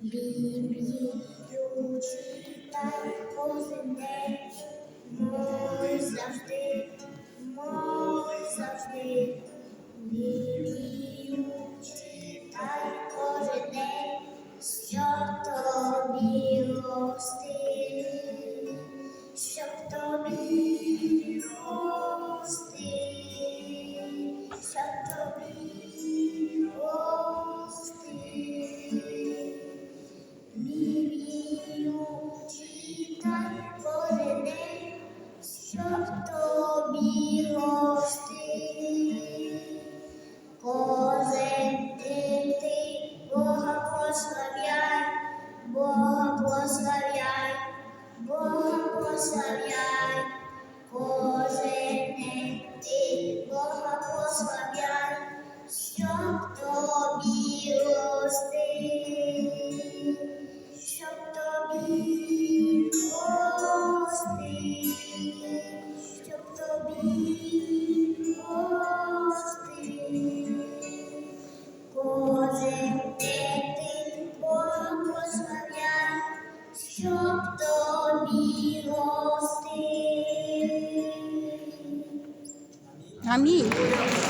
Біблію читай мой завжди, мой завжди, Біблію читай кожен день, що тобі гости. 一路 আমি?